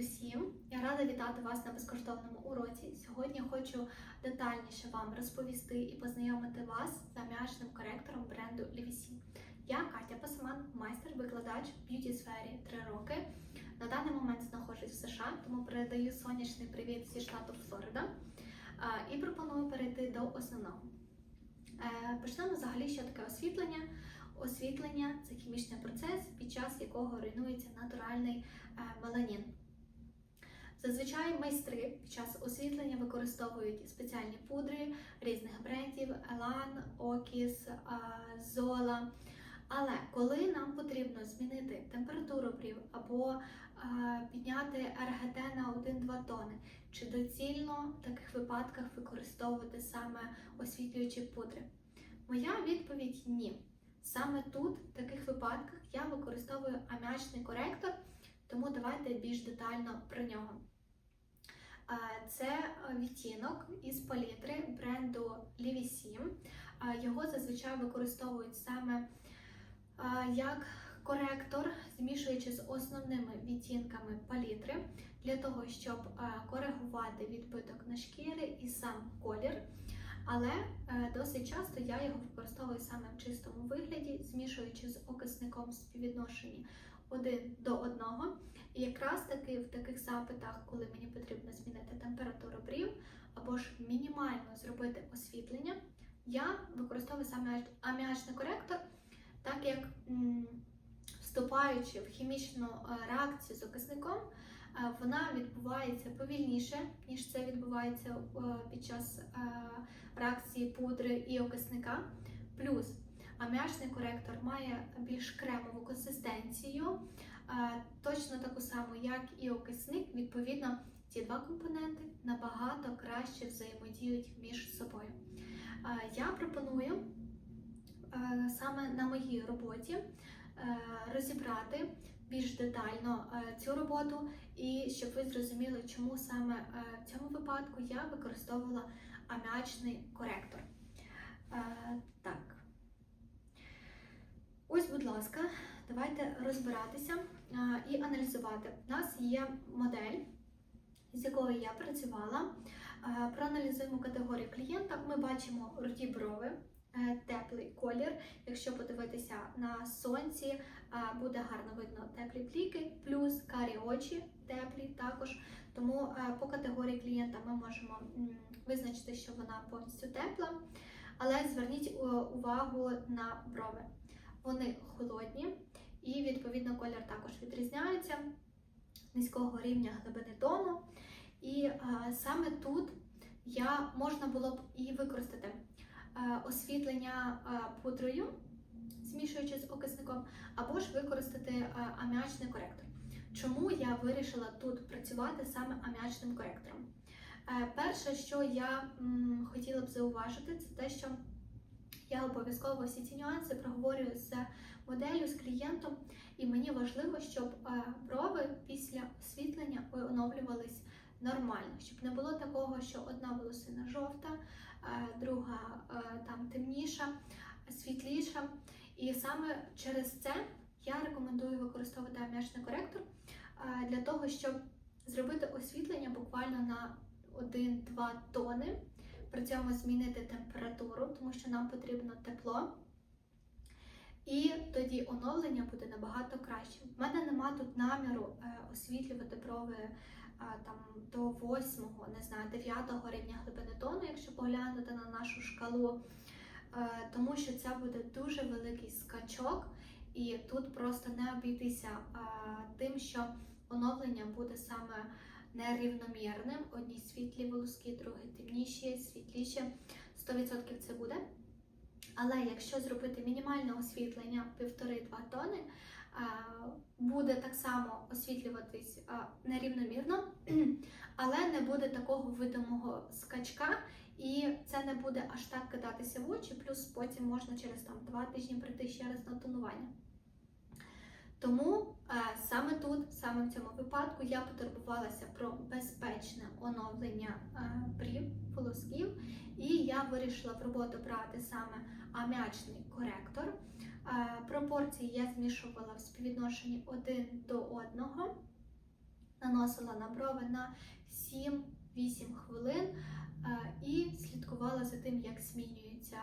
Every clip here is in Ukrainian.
усім! Я рада вітати вас на безкоштовному уроці. Сьогодні хочу детальніше вам розповісти і познайомити вас з аміачним коректором бренду Livisi. Я Катя Пасаман, майстер-викладач в б'юті сфері 3 роки. На даний момент знаходжусь в США, тому передаю сонячний привіт зі штату Флорида і пропоную перейти до основного. Е, Почнемо взагалі, що таке освітлення. Освітлення це хімічний процес, під час якого руйнується натуральний е, меланін. Зазвичай майстри під час освітлення використовують спеціальні пудри різних брендів Elan, Окіс, Zola. Але коли нам потрібно змінити температуру брів або підняти РГТ на 1-2 тони, чи доцільно в таких випадках використовувати саме освітлюючі пудри? Моя відповідь ні. Саме тут, в таких випадках, я використовую аміачний коректор, тому давайте більш детально про нього. Це відтінок із палітри бренду Livisi. А, Його зазвичай використовують саме як коректор, змішуючи з основними відтінками палітри, для того, щоб коригувати відбиток на шкірі і сам колір. Але е, досить часто я його використовую саме в чистому вигляді, змішуючи з окисником співвідношенні один до одного. І якраз таки в таких запитах, коли мені потрібно змінити температуру брів або ж мінімально зробити освітлення, я використовую саме аміачний коректор, так як вступаючи в хімічну е, реакцію з окисником, е, вона відбувається повільніше, ніж це відбувається е, під час реакції пудри і окисника. Плюс аміачний коректор має більш кремову консистенцію, е, точно таку саму, як і окисник. Відповідно, ці два компоненти набагато краще взаємодіють між собою. Е, Я пропоную е, саме на моїй роботі розібрати більш детально цю роботу, і щоб ви зрозуміли, чому саме в цьому випадку я використовувала аміачний коректор. Так. Ось, будь ласка, давайте розбиратися і аналізувати. У нас є модель, з якою я працювала. Проаналізуємо категорію клієнта. Ми бачимо руді брови, е, теплий колір. Якщо подивитися на сонці, буде гарно видно теплі пліки, плюс карі очі теплі також. Тому е, по категорії клієнта ми можемо визначити, що вона повністю тепла. Але зверніть е, увагу на брови. Вони холодні і, відповідно, колір також відрізняється низького рівня глибини тону. І е, саме тут я можна було б і використати е, освітлення е, пудрою, змішуючи з окисником, або ж використати е, аміачний коректор. Чому я вирішила тут працювати саме аміачним коректором? Е, Перше, що я м, хотіла б зауважити, це те, що я обов'язково всі ці нюанси проговорюю з моделлю, з клієнтом, і мені важливо, щоб е, брови після освітлення оновлювались нормально, щоб не було такого, що одна волосина жовта, е, друга е, там темніша, світліша. І саме через це я рекомендую використовувати аміачний коректор для того, щоб зробити освітлення буквально на 1-2 тони, при цьому змінити температуру, тому що нам потрібно тепло. І тоді оновлення буде набагато краще. У мене нема тут наміру е, освітлювати брови е, там до 8, не знаю, 9 рівня глибини тону, якщо поглянути на нашу шкалу, е, тому що це буде дуже великий скачок, і тут просто не обійтися тим, що оновлення буде саме нерівномірним. Одні світлі волоски, другі темніші, світліші. 100% це буде. Але якщо зробити мінімальне освітлення 1,5-2 тони, буде так само освітлюватись нерівномірно, але не буде такого видимого скачка, і це не буде аж так кидатися в очі, плюс потім можна через там, 2 тижні прийти ще раз на тонування. Тому е, саме в цьому випадку, я потурбувалася про безпечне оновлення е, брів, волосків, і я вирішила в роботу брати саме аміачний коректор. Е, Пропорції я змішувала в співвідношенні один до одного. Наносила на брови на 7-8 хвилин е, і слідкувала за тим, як змінюється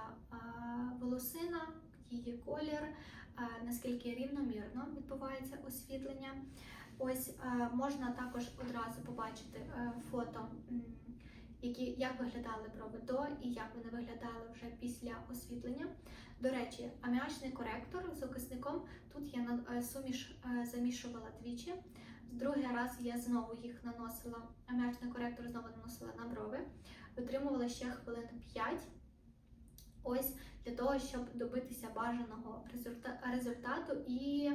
волосина, її колір, наскільки рівномірно відбувається освітлення. Ось можна також одразу побачити е, фото, які, як виглядали брови до і як вони виглядали вже після освітлення. До речі, аміачний коректор з окисником тут я е, суміш е, замішувала двічі. Другий раз я знову їх наносила, аміачний коректор знову наносила на брови, витримувала ще хвилин 5. Ось для того, щоб добитися бажаного результату і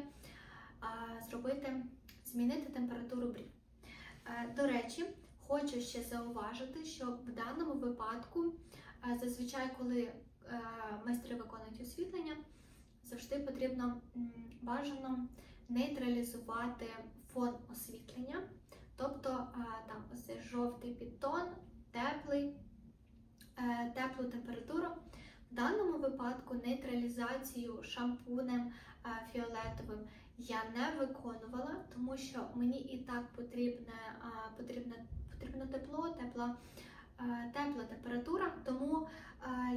зробити, змінити температуру брів. Е, До речі, хочу ще зауважити, що в даному випадку е, зазвичай, коли е, майстри виконують освітлення, завжди потрібно бажано нейтралізувати фон освітлення. Тобто там ось жовтий підтон, теплий, теплу температуру. В даному випадку нейтралізацію шампунем е, фіолетовим я не виконувала, тому що мені і так потрібне, е, потрібне, потрібно тепло, тепла, е, тепла температура. Тому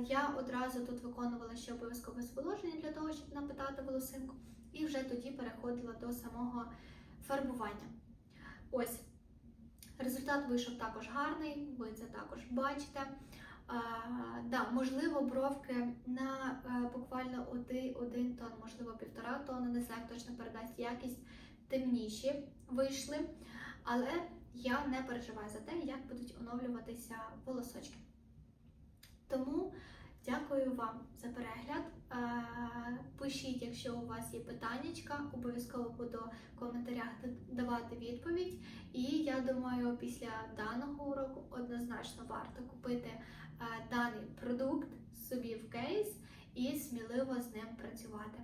я одразу тут виконувала ще обов'язкове зволоження для того, щоб напитати волосинку, і вже тоді переходила до самого фарбування. Ось результат вийшов також гарний, ви це також бачите. А, да, можливо, бровки на а, буквально один, один тон, можливо, півтора тонна, не знаю, точно передасть якість темніші вийшли. Але я не переживаю за те, як будуть оновлюватися волосочки. Тому дякую вам за перегляд. Е, Пишіть, якщо у вас є питаннячка, обов'язково буду в коментарях давати відповідь. І я думаю, після даного уроку однозначно варто купити е, даний продукт собі в кейс і сміливо з ним працювати.